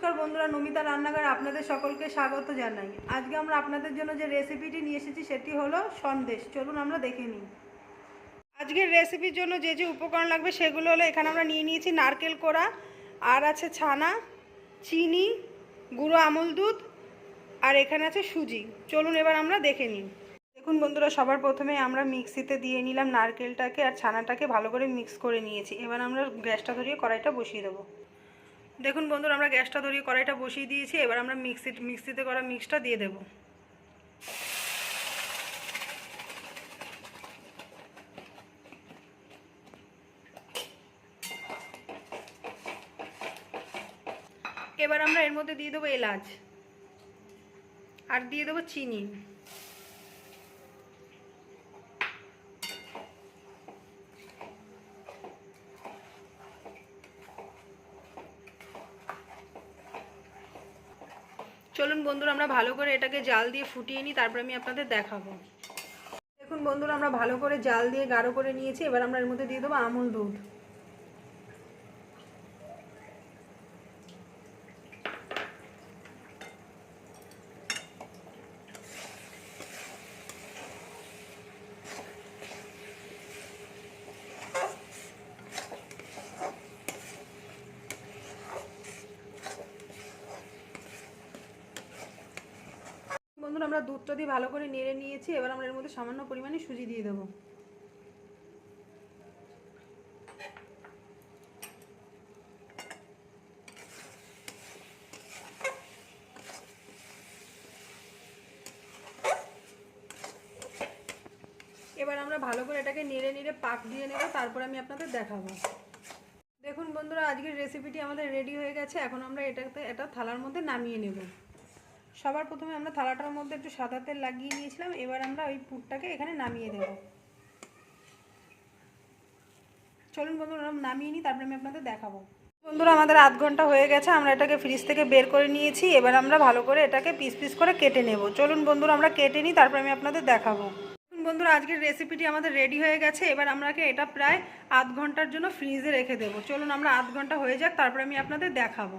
নমস্কার বন্ধুরা, নমিতা রান্নাঘরে আপনাদের সকলকে স্বাগত জানাই। আজকে আমরা আপনাদের জন্য যে রেসিপিটি নিয়ে এসেছি, সেটি হলো সন্দেশ। চলুন আমরা দেখে নিই। আজকের রেসিপির জন্য যে যে উপকরণ লাগবে, সেগুলো হলো এখানে আমরা নিয়ে নিয়েছি নারকেল কোড়া, আর আছে ছানা, চিনি, গুঁড়ো আমুল দুধ, আর এখানে আছে সুজি। চলুন এবার আমরা দেখে নিই। দেখুন বন্ধুরা, সবার প্রথমে আমরা মিক্সিতে দিয়ে নিলাম নারকেলটাকে আর ছানাটাকে ভালো করে মিক্স করে নিয়েছি। এবার আমরা গ্যাসটা ধরিয়ে কড়াইটা বসিয়ে দেবো। দেখুন বন্ধুরা, আমরা গ্যাসটা ধরিয়ে কড়াইটা বসিয়ে দিয়েছি, এবার আমরা মিক্সি মিক্সিতে করা মিক্সটা দিয়ে দেবো। এবার আমরা এর মধ্যে দিয়ে দেবো এলাচ, আর দিয়ে দেবো চিনি। চলুন বন্ধুরা, আমরা ভালো করে এটাকে জাল দিয়ে ফুটিয়ে নিই, তারপরে আমি আপনাদের দেখাবো। দেখুন বন্ধুরা, আমরা ভালো করে জাল দিয়ে গাঢ় করে নিয়েছি, এবার আমরা এর মধ্যে দিয়ে দেবো আমুল দুধ। বন্ধুরা আমরা দুধটা দিয়ে ভালো করে নেড়ে নিয়েছি, এবার আমরা এর মধ্যে সামান্য পরিমাণে সুজি দিয়ে দেবো। এবার আমরা ভালো করে এটাকে নেড়ে নেড়ে পাক দিয়ে নেব, তারপর আমি আপনাদের দেখাবো। দেখুন বন্ধুরা, আজকের রেসিপিটি আমাদের রেডি হয়ে গেছে, এখন আমরা এটাতে, এটা থালার মধ্যে নামিয়ে নেব। সবার প্রথমে আমরা থালাটার মধ্যে একটু সাদা তেল লাগিয়ে নিয়েছিলাম, এবার আমরা ওই পুরটাকে এখানে নামিয়ে দেব। চলুন বন্ধুরা নামিয়ে নিই, তারপরে আমি আপনাদের দেখাবো। বন্ধুরা, আমাদের আধ ঘণ্টা হয়ে গেছে, আমরা এটাকে ফ্রিজ থেকে বের করে নিয়েছি, এবার আমরা ভালো করে এটাকে পিস পিস করে কেটে নেব। চলুন বন্ধুরা, আমরা কেটে নিই, তারপরে আমি আপনাদের দেখাবো। বন্ধুরা, আজকের রেসিপিটি আমাদের রেডি হয়ে গেছে, এবার আমরাকে এটা প্রায় আধ ঘণ্টার জন্য ফ্রিজে রেখে দেবো। চলুন, আমরা আধ ঘণ্টা হয়ে যাক, তারপরে আমি আপনাদের দেখাবো।